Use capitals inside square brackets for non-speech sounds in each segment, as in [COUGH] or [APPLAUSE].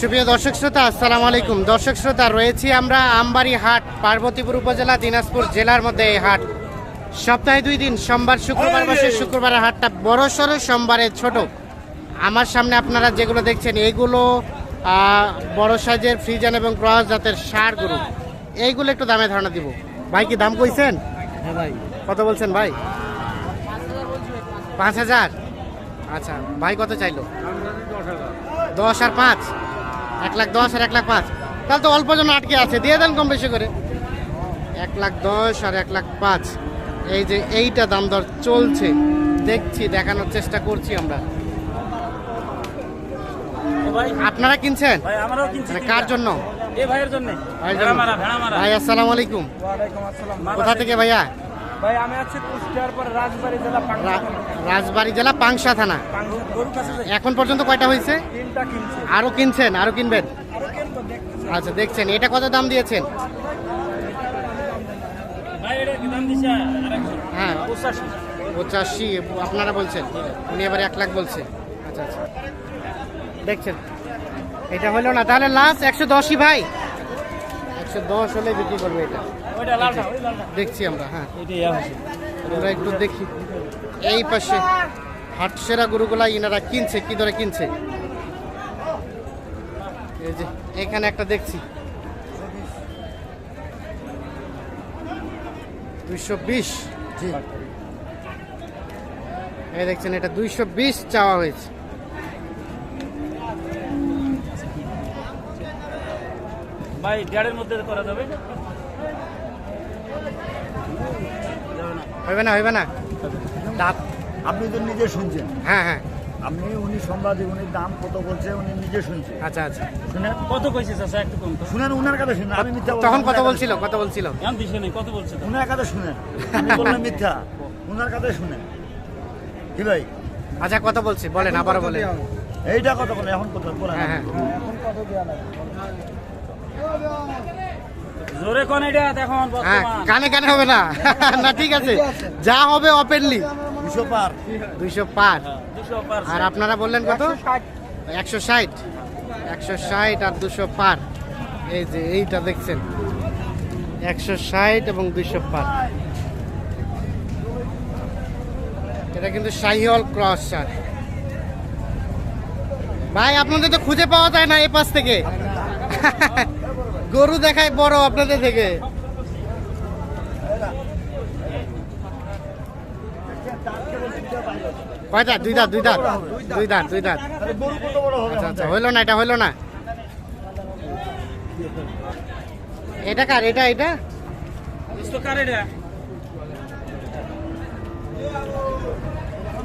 সুপ্রিয় দর্শক শ্রোতা আসসালামু আলাইকুম। দর্শক শ্রোতা রয়েছি আমরা আমবাড়ি হাট পার্বতীপুর উপজেলা দিনাজপুর জেলার মধ্যে এই হাট। সপ্তাহে দুই দিন সোমবার শুক্রবার বসে শুক্রবারের হাটটা বড় সড়ো সোমবারে ছোট। আমার সামনে আপনারা যেগুলো দেখছেন এগুলো বড় সাইজের ফ্রিজান এবং ক্রস জাতের সার গরু। এইগুলো একটু দামে ধারণা দিব। ভাই কি দাম কইছেন? হ্যাঁ ভাই। কত বলছেন ভাই? পাঁচ হাজার? আচ্ছা ভাই কত চাইলো? দশ আর পাঁচ? এক লাখ দশ আর এক লাখ পাঁচ। তাহলে তো অল্প জন আটকে আছে দিয়ে দেন কম বেশি করে। এক লাখ দশ আর এক লাখ পাঁচ। এই যে এইটা দাম দর চলছে দেখছি দেখানোর চেষ্টা করছি আমরা। আপনারা কিনছেন? মানে কার জন্য? ভাই আসসালামু আলাইকুম। কোথা থেকে ভাইয়া? ভাই আমি আছি কুষ্টিয়ার পরে রাজবাড়ি জেলা পাংশা রাজবাড়ী জেলা পাংশা থানা। এখন পর্যন্ত কয়টা হয়েছে? তিনটা কিনছে। আরও কিনছেন? আরও কিনবেন? আচ্ছা দেখছেন। এটা কত দাম দিয়েছেন? ভাই এটা কি দাম দিছে? আরেকশো হ্যাঁ। পঁচাশি। পঁচাশি আপনারা বলছেন। উনি এবার এক লাখ বলছে। আচ্ছা আচ্ছা। দেখছেন। এটা হলো না তাহলে লাস্ট একশো দশই ভাই। একশো দশ হলে বিক্রি করবে এটা। দেখছি আমরা হ্যাঁ। ইয়া আমরা একটু দেখি। এই পাশে হাটসেরা গরুগুলা ইনারা কিনছে কি ধরে কিনছে? এই যে এখানে একটা দেখছি। দুইশো বিশ জি। এই দেখছেন এটা দুইশো বিশ চাওয়া হয়েছে। ভাই দেড়ের মধ্যে করা যাবে। হবে না হবে না। আপনি তো নিজে শুনছেন। হ্যাঁ হ্যাঁ। আপনি উনি সম্বাদে উনি দাম কত বলছে উনি নিজে শুনছেন আচ্ছা আচ্ছা। শুনেন। কত কইছে চাচা একটু কম তো। শুনেন উনার কথা শুনেন আমি মিথ্যা তখন কত কথা বলছিল কত বলছিল। এখন দিছে নাই কত বলছে তো? শুনেন। উনার কথা শুনেন আমি বললাম মিথ্যা উনার কথা শুনেন। কি ভাই? আচ্ছা কত বলছি বলেন আবার বলেন। এইটা কথা বলে এখন কথা বলেন। হ্যাঁ হ্যাঁ। জোরে কোন এটা এখন হ্যাঁ বর্তমান। কানে কানে হবে না। [LAUGHS] না ঠিক আছে। যা হবে ওপেনলি দুশো পার। দুইশো পার। দুশো পার আর আপনারা বললেন কত? একশো ষাট। একশো ষাট। আর দুশো পার। এই যে এইটা দেখছেন। একশো ষাট এবং দুইশো পার। এটা কিন্তু শাহিওয়াল ক্রস চার ভাই আপনাদের তো খুঁজে পাওয়া যায় না এই পাশ থেকে গরু দেখায় বড় আপনাদের থেকে। কয় দাঁত? দুই দাঁত দুই দাঁত। দুই দাঁত দুই দাঁত। আচ্ছা আচ্ছা হইল না এটা হইল না। এটা কার? এটা এটা? তো কার এটা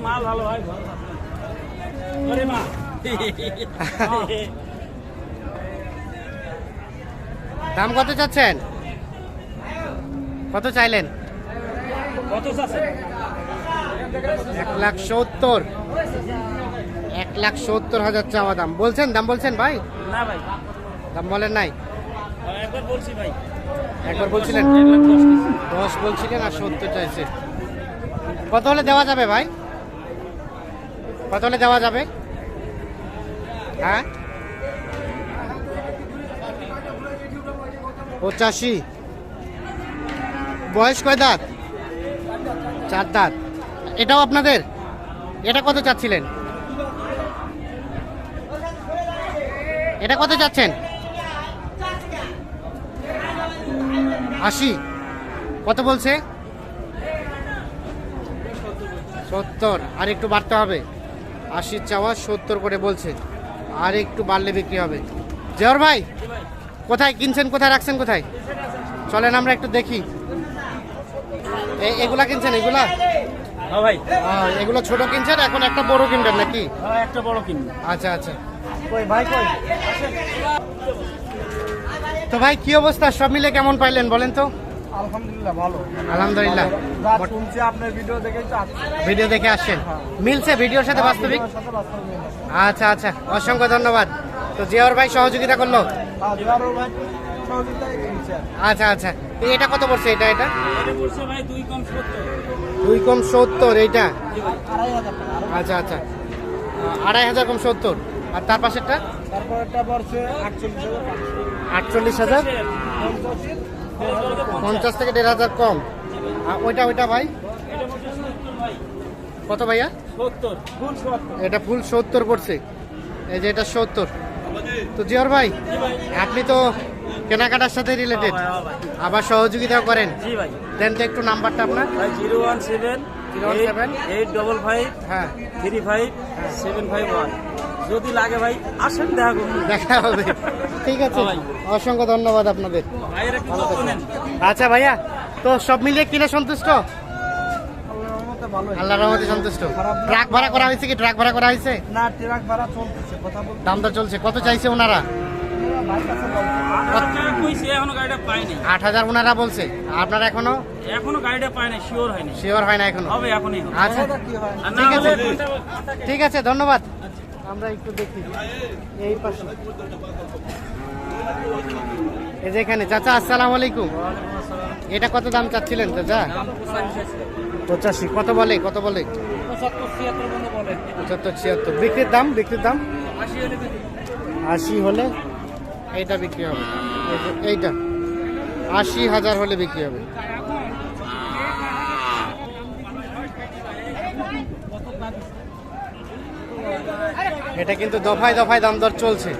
মাল ভালো মা। [LAUGHS] দাম কত চাচ্ছেন? কত চাইলেন? এক লাখ সত্তর। এক লাখ সত্তর হাজার চাওয়া দাম। বলছেন? দাম বলছেন ভাই? না ভাই। দাম বলেন নাই? একবার বলছি ভাই। একবার বলছিলেন? দশ। দশ বলছিলেন আর সত্তর চাইছে। কত হলে দেওয়া যাবে ভাই? কত হলে দেওয়া যাবে? হ্যাঁ? পঁচাশি। বয়স কয় দাঁত? চার দাঁত। এটাও আপনাদের? এটা কত চাচ্ছিলেন? এটা কত চাচ্ছেন? আশি। কত বলছে? সত্তর। আর একটু বাড়তে হবে। আশির চাওয়া সত্তর করে বলছে। আর একটু বাড়লে বিক্রি হবে। জহর ভাই কোথায় কিনছেন কোথায় রাখছেন কোথায়? চলেন আমরা একটু দেখি। এগুলা কিনছেন এগুলা? হ্যাঁ ভাই। এগুলো ছোট কিনছেন এখন একটা বড় কিনবেন নাকি? হ্যাঁ একটা বড় কিনবো। আচ্ছা আচ্ছা। কই ভাই কই? তো ভাই কি অবস্থা? সব মিলে কেমন পাইলেন বলেন তো? আলহামদুলিল্লাহ ভালো। আলহামদুলিল্লাহ। শুনছি আপনার ভিডিও দেখেই ভিডিও দেখে আসছেন। মিলছে ভিডিওর সাথে বাস্তবিক। আচ্ছা আচ্ছা। অসংখ্য ধন্যবাদ। তো জিয়াউর ভাই সহযোগিতা করল? কিনছে আচ্ছা আচ্ছা। এটা কত পড়ছে এটা এটা? এটা পড়ছে ভাই দুই কম সত্তর। এইটা? আচ্ছা আচ্ছা। আড়াই হাজার কম সত্তর। আর তার পাশেরটা? তারপর একটা পড়ছে আটচল্লিশ হাজার পঞ্চাশ। থেকে দেড় হাজার কম। আর ওইটা ওইটা ভাই? কত ভাইয়া? সত্তর। এটা ফুল সত্তর পড়ছে। এই যে এটা সত্তর। তো জিয়র ভাই আপনি তো কেনাকাটার সাথে রিলেটেড হ্যাঁ আবার সহযোগিতাও করেন। জি ভাই। দেন তো একটু নাম্বারটা আপনার। Zero one seven 017 eight double five হ্যাঁ। Three five seven five one. যদি লাগে ভাই আসেন দেখা করুন। দেখা হবে। ঠিক আছে। হ্যাঁ অসংখ্য ধন্যবাদ আপনাদের। আচ্ছা ভাইয়া তো সব মিলিয়ে কিনে সন্তুষ্ট? আল্লাহর রহমতে ভালোই। আল্লাহ রহমতে সন্তুষ্ট। ট্রাক ভাড়া করা হয়েছে কি? ট্রাক ভাড়া করা হয়েছে? না ট্রাক ভাড়া বলতে দাম দর চলছে। কত চাইছে ওনারা? আট হাজার ওনারা বলছে। আপনারা এখনও? এখনও গাড়িটা পাইনি শিওর হয়নি শিওর হয় না এখনও। হবে এখনই আচ্ছা। না ঠিক আছে। ঠিক আছে ধন্যবাদ। আমরা একটু দেখি। এই পাশে। এই যে এখানে। চাচা আসসালামু আলাইকুম। এটা কত দাম চাচ্ছিলেন চাচা? পঁচাশি। কত বলে? কত বলে। পঁচাত্তর ছিয়াত্তর। বিক্রির দাম বিক্রির দাম? আশি হলে বিক্রি। এইটা বিক্রি হবে। এই এইটা। আশি হাজার হলে বিক্রি হবে। এটা কিন্তু দফায় দফায় দাম দর চলছে।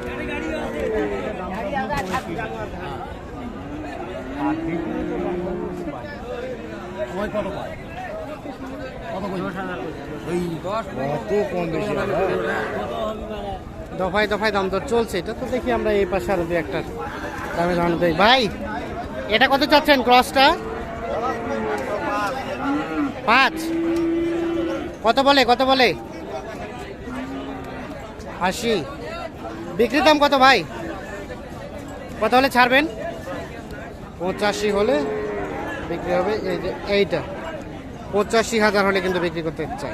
দফায় দফায় দাম দর চলছে, এটা তো দেখি আমরা এই পাশে আরও দু একটা দামে দাম দেই। ভাই, এটা কত চাচ্ছেন ক্রসটা? পাঁচ। কত বলে কত বলে? আশি। বিক্রির দাম কত ভাই? কত হলে ছাড়বেন? পঁচাশি হলে বিক্রি হবে, এই যে এইটা। পঁচাশি হাজার হলে কিন্তু বিক্রি করতে চাই।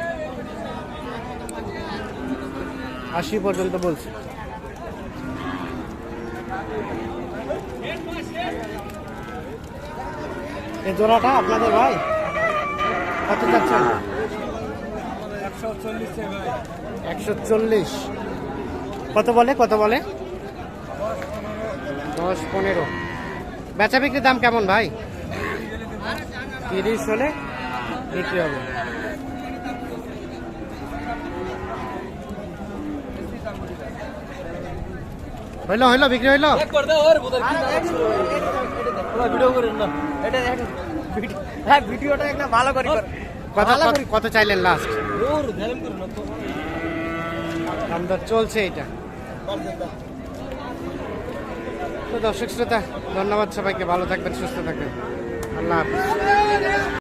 আশি পর্যন্ত বলছি। এই জোড়াটা আপনাদের ভাই কত চাচ্ছেন? একশো চল্লিশ। একশো চল্লিশ কত বলে কত বলে? দশ পনেরো। বেচা বিক্রির দাম কেমন ভাই? তিরিশ হলে বিক্রি হবে। হইল হইল বিক্রি হইল। ভিডিও করেন না। এটা হ্যাঁ ভিডিওটা একটা ভালো করে কত কত- কত চাইলেন লাস্ট দূর ধ্যান করুন না তো। দাম দর চলছে এটা তো দর্শক শ্রোতা ধন্যবাদ সবাইকে ভালো থাকবেন সুস্থ থাকবেন। আল্লাহ হাফিজ।